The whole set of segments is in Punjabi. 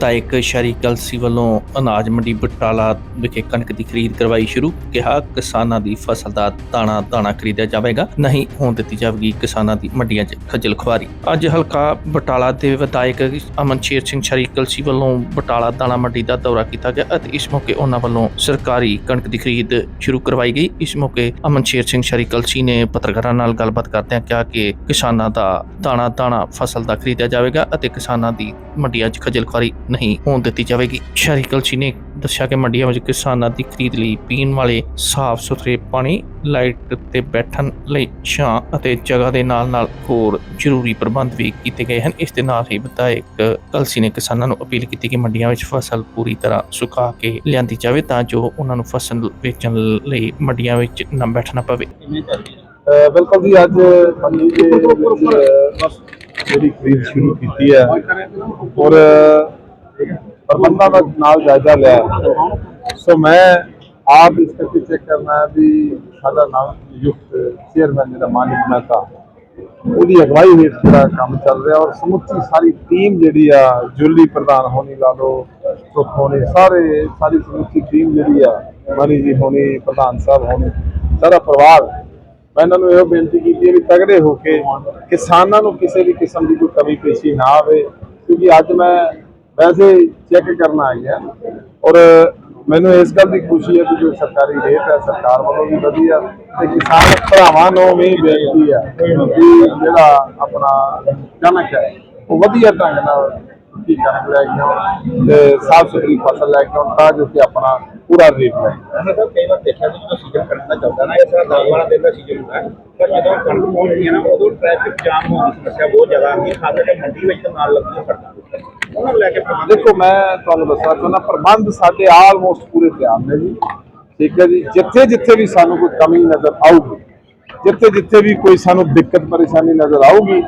ਵਿਧਾਇਕ ਸ਼ਰੀ ਕਲਸੀ ਵੱਲੋਂ ਅਨਾਜ ਮੰਡੀ ਬਟਾਲਾ ਵਿਖੇ ਕਣਕ ਦੀ ਖਰੀਦ ਕਰਵਾਈ ਸ਼ੁਰੂ, ਕਿਹਾ ਕਿਸਾਨਾਂ ਦੀ ਫਸਲ ਦਾ ਦਾਣਾ ਦਾਣਾ ਖਰੀਦਿਆ ਜਾਵੇਗਾ, ਨਹੀਂ ਹੋਣ ਦਿੱਤੀ ਜਾਵੇਗੀ ਕਿਸਾਨਾਂ ਦੀ ਮੰਡੀਆਂ 'ਚ ਖੱਜਲ ਖੁਆਰੀ। ਅੱਜ ਹਲਕਾ ਬਟਾਲਾ ਦੇ ਵਿਧਾਇਕ ਅਮਨਸ਼ੇਰ ਸਿੰਘ ਸ਼ਰੀ ਕਲਸੀ ਵੱਲੋਂ ਬਟਾਲਾ ਦਾਣਾ ਮੰਡੀ ਦਾ ਦੌਰਾ ਕੀਤਾ ਗਿਆ ਅਤੇ ਇਸ ਮੌਕੇ ਉਹਨਾਂ ਵੱਲੋਂ ਸਰਕਾਰੀ ਕਣਕ ਦੀ ਖਰੀਦ ਸ਼ੁਰੂ ਕਰਵਾਈ ਗਈ। ਇਸ ਮੌਕੇ ਅਮਨਸ਼ੇਰ ਸਿੰਘ ਸ਼ਰੀ ਕਲਸੀ ਨੇ ਪੱਤਰਕਾਰਾਂ ਨਾਲ ਗੱਲਬਾਤ ਕਰਦਿਆਂ ਕਿਹਾ ਕਿ ਕਿਸਾਨਾਂ ਦਾ ਦਾਣਾ ਦਾਣਾ ਫਸਲ ਦਾ ਖਰੀਦਿਆ ਜਾਵੇਗਾ ਅਤੇ ਕਿਸਾਨਾਂ ਦੀ ਮੰਡੀਆਂ 'ਚ ਖੱਜਲ ਖੁਆਰੀ ਨਹੀਂ ਹੋਣ ਦਿੱਤੀ ਜਾਵੇਗੀ। ਸ਼ਹਿਰੀ ਕਲਸੀ ਨੇ ਦੱਸਿਆ ਕਿ ਮੰਡੀਆਂ ਵਿੱਚ ਕਿਸਾਨਾਂ ਦੀ ਖਰੀਦ ਲਈ ਪੀਣ ਵਾਲੇ ਸਾਫ਼ ਸੁਥਰੇ ਪਾਣੀ, ਲਾਈਟ ਤੇ ਬੈਠਣ ਲਈ ਛਾਂ ਅਤੇ ਜਗ੍ਹਾ ਦੇ ਨਾਲ-ਨਾਲ ਹੋਰ ਜ਼ਰੂਰੀ ਪ੍ਰਬੰਧ ਵੀ ਕੀਤੇ ਗਏ ਹਨ। ਇਸ ਦੇ ਨਾਲ ਹੀ ਵਿਧਾਇਕ ਕਲਸੀ ਨੇ ਕਿਸਾਨਾਂ ਨੂੰ ਅਪੀਲ ਕੀਤੀ ਕਿ ਮੰਡੀਆਂ ਵਿੱਚ ਫਸਲ ਪੂਰੀ ਤਰ੍ਹਾਂ ਸੁਕਾ ਕੇ ਲਿਆਂਦੀ ਜਾਵੇ ਤਾਂ ਜੋ ਉਹਨਾਂ ਨੂੰ ਫਸਲ ਵੇਚਣ ਲਈ ਮੰਡੀਆਂ ਵਿੱਚ ਨਾ ਬੈਠਣਾ ਪਵੇ। ਬਿਲਕੁਲ ਜੀ, ਅੱਜ ਮੰਡੀ ਦੇ ਜਿਹੜੀ ਖਰੀਦ ਸ਼ੁਰੂ ਕੀਤੀ ਹੈ ਔਰ ਪ੍ਰਬੰਧਾਂ ਦਾ ਨਾਲ ਜਾਇਜ਼ਾ ਲਿਆ ਸੋ ਮੈਂ ਆਪ ਇਸ ਕਰਕੇ ਚੈੱਕ ਕਰਨਾ ਵੀ ਸਾਡਾ ਨਾਮ ਯੁਕਤ ਚੇਅਰਮੈਨ ਜਿਹੜਾ ਮਾਨਿਕ ਮਹਿਤਾ, ਉਹਦੀ ਅਗਵਾਈ ਹੇਠ ਜਿਹੜਾ ਕੰਮ ਚੱਲ ਰਿਹਾ ਔਰ ਸਮੁੱਚੀ ਸਾਰੀ ਟੀਮ ਜਿਹੜੀ ਆ, ਜੁਲੀ ਪ੍ਰਧਾਨ ਹੋਣੀ ਲਾ ਲਓ ਸੁਖ ਸਾਰੇ, ਸਾਰੀ ਸਮੁੱਚੀ ਟੀਮ ਜਿਹੜੀ ਆ, ਮਾਨੀ ਜੀ ਹੋਣੀ, ਪ੍ਰਧਾਨ ਸਾਹਿਬ ਹੋਣੀ, ਸਾਰਾ ਪਰਿਵਾਰ। ਮੈਂ ਇਹਨਾਂ ਨੂੰ ਇਹੋ ਬੇਨਤੀ ਕੀਤੀ ਹੈ ਵੀ ਤਗੜੇ ਹੋ ਕੇ ਕਿਸਾਨਾਂ ਨੂੰ ਕਿਸੇ ਵੀ ਕਿਸਮ ਦੀ ਕੋਈ ਕਮੀ ਪੇਸ਼ੀ ਨਾ ਆਵੇ, ਕਿਉਂਕਿ ਅੱਜ ਮੈਂ ਵੈਸੇ ਚੈੱਕ ਕਰਨ ਆਏ ਆ। ਔਰ ਮੈਨੂੰ ਇਸ ਗੱਲ ਦੀ ਖੁਸ਼ੀ ਹੈ ਕਿ ਜੋ ਸਰਕਾਰੀ ਰੇਟ ਹੈ, ਸਰਕਾਰ ਵੱਲੋਂ ਵੀ ਵਧੀਆ ਤੇ ਕਿਸਾਨ ਭਰਾਵਾਂ ਨੂੰ ਵੀ ਬੇਨਤੀ ਹੈ ਕਿ ਜਿਹੜਾ ਆਪਣਾ ਕਣਕ ਹੈ, ਉਹ ਵਧੀਆ ਢੰਗ ਨਾਲ ਕੀ ਕਣਕ ਲੈ ਕੇ ਆਉਣ ਤੇ ਸਾਫ਼ ਸੁਥਰੀ ਫਸਲ ਲੈ ਕੇ ਆਉਣ ਤਾਂ ਜੋ ਕਿ ਆਪਣਾ ਪੂਰਾ ਰੇਟ ਲੈ ਕਈ ਵਾਰ ਦੇਖਿਆ ਜਦੋਂ ਸੀਜ਼ਨ ਕਣਕ ਚੱਲਦਾ ਨਾ, ਇਸ ਤਰ੍ਹਾਂ ਦਾਲ ਵਾਲਾ ਦਿਨ ਦਾ ਸੀਜ਼ਨ ਹੁੰਦਾ ਪਰ ਜਦੋਂ ਕਣਕ ਪਹੁੰਚਦੀ ਹੈ ਨਾ, ਉਦੋਂ ਟ੍ਰੈਫਿਕ ਜਾਮ ਹੋਣ ਦੀ ਸਮੱਸਿਆ ਬਹੁਤ ਜ਼ਿਆਦਾ ਆਉਂਦੀ ਹੈ, ਖਾਸ ਕਰਕੇ ਮੰਡੀ ਵਿੱਚ ਤਾਂ ਨਾਲ ਲੱਗਦੀਆਂ ਸੜਕਾਂ। ਉਹਨਾਂ ਨੂੰ ਲੈ ਕੇ ਪ੍ਰਬੰਧ ਦੇਖੋ ਮੈਂ ਤੁਹਾਨੂੰ ਦੱਸਣਾ ਚਾਹੁੰਦਾ ਪ੍ਰਬੰਧ ਸਾਡੇ ਆਲਮੋਸਟ ਪੂਰੇ ਤਿਆਰ ਨੇ ਜੀ। ਠੀਕ ਹੈ ਜੀ? ਜਿੱਥੇ ਜਿੱਥੇ ਵੀ ਸਾਨੂੰ ਕੋਈ ਕਮੀ ਨਜ਼ਰ ਆਊਗੀ ਜਿੱਥੇ ਜਿੱਥੇ ਵੀ ਕੋਈ ਸਾਨੂੰ ਦਿੱਕਤ ਪਰੇਸ਼ਾਨੀ ਨਜ਼ਰ ਆਊਗੀ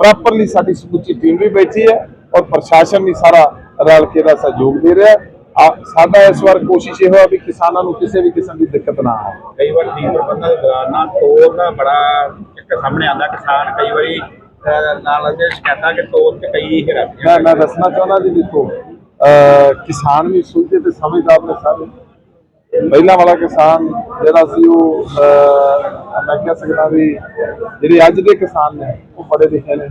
ਪ੍ਰੋਪਰਲੀ ਸਾਡੀ ਸਮੁੱਚੀ ਟੀਮ ਵੀ ਬੈਠੀ ਹੈ ਔਰ ਪ੍ਰਸ਼ਾਸਨ ਵੀ ਸਾਰਾ ਰਲ ਕੇ ਦਾ ਸਹਿਯੋਗ ਦੇ ਰਿਹਾ ਹੈ। ਆ- ਸਾਡਾ ਇਸ ਵਾਰ ਕੋਸ਼ਿਸ਼ ਇਹ ਹੋਇਆ ਵੀ ਕਿਸਾਨਾਂ ਨੂੰ ਕਿਸੇ ਵੀ ਕਿਸਮ ਦੀ ਦਿੱਕਤ ਨਾ ਆਵੇ। ਕਈ ਵਾਰ ਠੀਕ ਪ੍ਰਬੰਧਾਂ ਦੇ ਦੌਰਾਨ ਨਾ ਤੋੜ ਦਾ ਬੜਾ ਇੱਕ ਸਾਹਮਣੇ ਆਉਂਦਾ ਕਿਸਾਨ ਕਈ ਵਾਰੀ ਨਾਲ ਦੇ ਸ਼ਿਕਾਇਤਾਂ ਕਿ ਤੋੜ ਤੇ ਕਈ ਮੈਂ ਮੈਂ ਦੱਸਣਾ ਚਾਹੁੰਦਾ ਜੀ ਦੇਖੋ ਕਿਸਾਨ ਵੀ ਸੁਣਦੇ ਤੇ ਸਮਝਦਾਰ ਨੇ ਸਾਰੇ। ਪਹਿਲਾਂ ਵਾਲਾ ਕਿਸਾਨ ਜਿਹੜਾ ਸੀ ਉਹ ਮੈਂ ਕਹਿ ਸਕਦਾ ਵੀ ਜਿਹੜੇ ਅੱਜ ਦੇ ਕਿਸਾਨ ਨੇ, ਉਹ ਪੜ੍ਹੇ ਲਿਖੇ ਨੇ।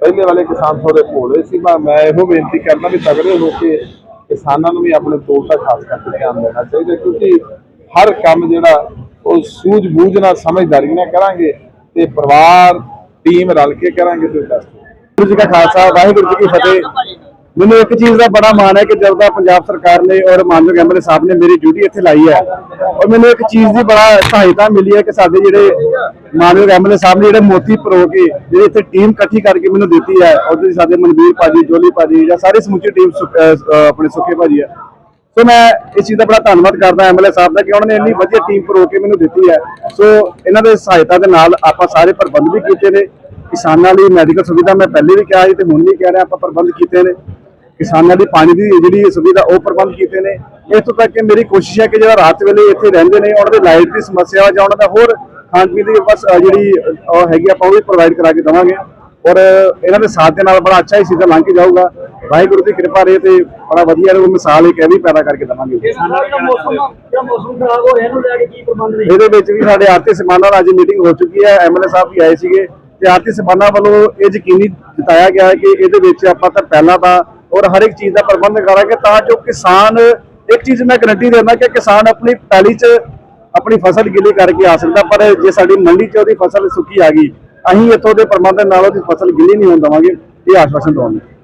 ਪਹਿਲੇ ਵਾਲੇ ਕਿਸਾਨ ਥੋੜੇ ਭੋਲੇ ਸੀ ਪਰ ਮੈਂ ਇਹੋ ਬੇਨਤੀ ਕਰਦਾ ਵੀ ਤਗੜੇ ਹੋ ਕੇ ਕਿਸਾਨਾਂ ਨੂੰ ਵੀ ਆਪਣੇ ਤੋੜ ਦਾ ਖਾਸ ਕਰਕੇ ਧਿਆਨ ਦੇਣਾ ਚਾਹੀਦਾ, ਕਿਉਂਕਿ ਹਰ ਕੰਮ ਜਿਹੜਾ ਉਹ ਸੂਝ-ਬੂਝ ਨਾਲ ਸਮਝਦਾਰੀ ਨਾਲ ਕਰਾਂਗੇ ਤੇ ਪਰਿਵਾਰ ਟੀਮ ਰਲ ਕੇ ਕਰਾਂਗੇ ਤੇ ਬੈਸਟ ਵਾਹਿਗੁਰੂ ਜੀ ਕਾ ਖਾਲਸਾ, ਵਾਹਿਗੁਰੂ ਜੀ ਕੀ ਫਤਿਹ। ਮੈਨੂੰ ਇੱਕ ਚੀਜ਼ ਦਾ ਬੜਾ ਮਾਣ ਹੈ ਕਿ ਜਦ ਦਾ ਪੰਜਾਬ ਸਰਕਾਰ ਨੇ ਔਰ ਮਾਨਯੋਗ ਐਮਐਲਏ ਸਾਹਿਬ ਨੇ ਮੇਰੀ ਡਿਊਟੀ ਇੱਥੇ ਲਾਈ ਹੈ, ਔਰ ਮੈਨੂੰ ਇੱਕ ਚੀਜ਼ ਦੀ ਬੜਾ ਸਹਾਇਤਾ ਮਿਲੀ ਹੈ ਕਿ ਸਾਡੇ ਜਿਹੜੇ ਮਾਨਯੋਗ ਐਮਐਲਏ ਸਾਹਿਬ ਨੇ ਜਿਹੜੇ ਮੋਤੀ ਪਰੋ ਕੇ, ਜਿਹੜੀ ਇੱਥੇ ਟੀਮ ਇਕੱਠੀ ਕਰਕੇ ਮੈਨੂੰ ਦਿੱਤੀ ਹੈ, ਔਰ ਤੁਸੀਂ ਸਾਡੇ ਮਨਵੀਰ ਭਾਜੀ, ਜੋਲੀ ਭਾਜੀ ਜਾਂ ਸਾਰੀ ਸਮੁੱਚੀ ਟੀਮ ਆਪਣੇ ਸੁੱਖੇ ਭਾਜੀ ਹੈ ਸੋ ਮੈਂ ਇਸ ਚੀਜ਼ ਦਾ ਬੜਾ ਧੰਨਵਾਦ ਕਰਦਾ ਐਮਐਲਏ ਸਾਹਿਬ ਦਾ ਕਿ ਉਹਨਾਂ ਨੇ ਇੰਨੀ ਵਧੀਆ ਟੀਮ ਪਰੋ ਕੇ ਮੈਨੂੰ ਦਿੱਤੀ ਹੈ। ਸੋ ਇਹਨਾਂ ਦੇ ਸਹਾਇਤਾ ਦੇ ਨਾਲ ਆਪਾਂ ਸਾਰੇ ਪ੍ਰਬੰਧ ਵੀ ਕੀਤੇ ਨੇ। ਕਿਸਾਨਾਂ ਲਈ ਮੈਡੀਕਲ ਸੁਵਿਧਾ ਮੈਂ ਪਹਿਲੇ ਵੀ ਕਿਹਾ ਸੀ ਤੇ ਹੁਣ ਵੀ ਕਹਿ ਰਿਹਾ, ਆਪਾਂ ਪ੍ਰਬੰਧ ਕੀਤੇ ਨੇ। ਕਿਸਾਨਾਂ ਦੀ ਪਾਣੀ ਦੀ ਜਿਹੜੀ ਸੁਵਿਧਾ, ਉਹ ਪ੍ਰਬੰਧ ਕੀਤੇ ਨੇ। ਇੱਥੋਂ ਤੱਕ ਕਿ ਮੇਰੀ ਕੋਸ਼ਿਸ਼ ਹੈ ਕਿ ਜਿਹੜਾ ਰਾਤ ਵੇਲੇ ਇੱਥੇ ਰਹਿੰਦੇ ਨੇ, ਉਹਨਾਂ ਦੇ ਲਾਈਟ ਦੀ ਸਮੱਸਿਆ ਜਾਂ ਉਹਨਾਂ ਦਾ ਹੋਰ ਖਾਣ ਪੀਣ ਦੀ ਬਸ ਜਿਹੜੀ ਹੈਗੀ ਆਪਾਂ ਉਹ ਵੀ ਪ੍ਰੋਵਾਈਡ ਕਰਾ ਕੇ ਦੇਵਾਂਗੇ। ਔਰ ਇਹਨਾਂ ਦੇ ਸਾਥ ਦੇ ਨਾਲ ਬੜਾ ਅੱਛਾ ਹੀ ਸਿੱਧਾ ਲੰਘ ਕੇ ਜਾਊਗਾ। ਵਾਹਿਗੁਰੂ ਦੀ ਕਿਰਪਾ ਰਹੇ ਤੇ ਬੜਾ ਵਧੀਆ ਉਹ ਮਿਸਾਲ ਇੱਕ ਇਹ ਵੀ ਪੈਦਾ ਕਰਕੇ ਦੇਵਾਂਗੇ। ਇਹਦੇ ਵਿੱਚ ਵੀ ਸਾਡੇ ਆਰਤੀ ਸਮਾਨਾਂ ਨਾਲ ਅੱਜ ਮੀਟਿੰਗ ਹੋ ਚੁੱਕੀ ਹੈ। ਐਮਐਲਏ ਸਾਹਿਬ ਵੀ ਆਏ ਸੀਗੇ ਤੇ ਆਰਤੀ ਸਮਾਨਾਂ ਵੱਲੋਂ ਇਹ ਯਕੀਨੀ ਜਤਾਇਆ ਗਿਆ ਹੈ ਕਿ ਇਹਦੇ ਵਿੱਚ ਆਪਾਂ ਤਾਂ ਪਹਿਲਾਂ ਤਾਂ ਔਰ ਹਰ ਇੱਕ ਚੀਜ਼ ਦਾ ਪ੍ਰਬੰਧ ਕਰਾਂਗੇ ਤਾਂ ਜੋ ਕਿਸਾਨ ਇੱਕ ਚੀਜ਼ ਮੈਂ ਗਰੰਟੀ ਦਿੰਦਾ ਕਿ ਕਿਸਾਨ ਆਪਣੀ ਪੈਲੀ 'ਚ ਆਪਣੀ ਫਸਲ ਗਿੱਲੀ ਕਰਕੇ ਆ ਸਕਦਾ ਪਰ ਜੇ ਸਾਡੀ ਮੰਡੀ 'ਚ ਉਹਦੀ ਫਸਲ ਸੁੱਕੀ ਆ ਗਈ ਅਸੀਂ ਇੱਥੋਂ ਦੇ ਪ੍ਰਬੰਧ ਨਾਲ ਉਹਦੀ ਫਸਲ ਗਿੱਲੀ ਨਹੀਂ ਹੋਣ ਦੇਵਾਂਗੇ ਇਹ ਆਸ਼ਵਾਸਨ ਦਵਾਂਗੇ।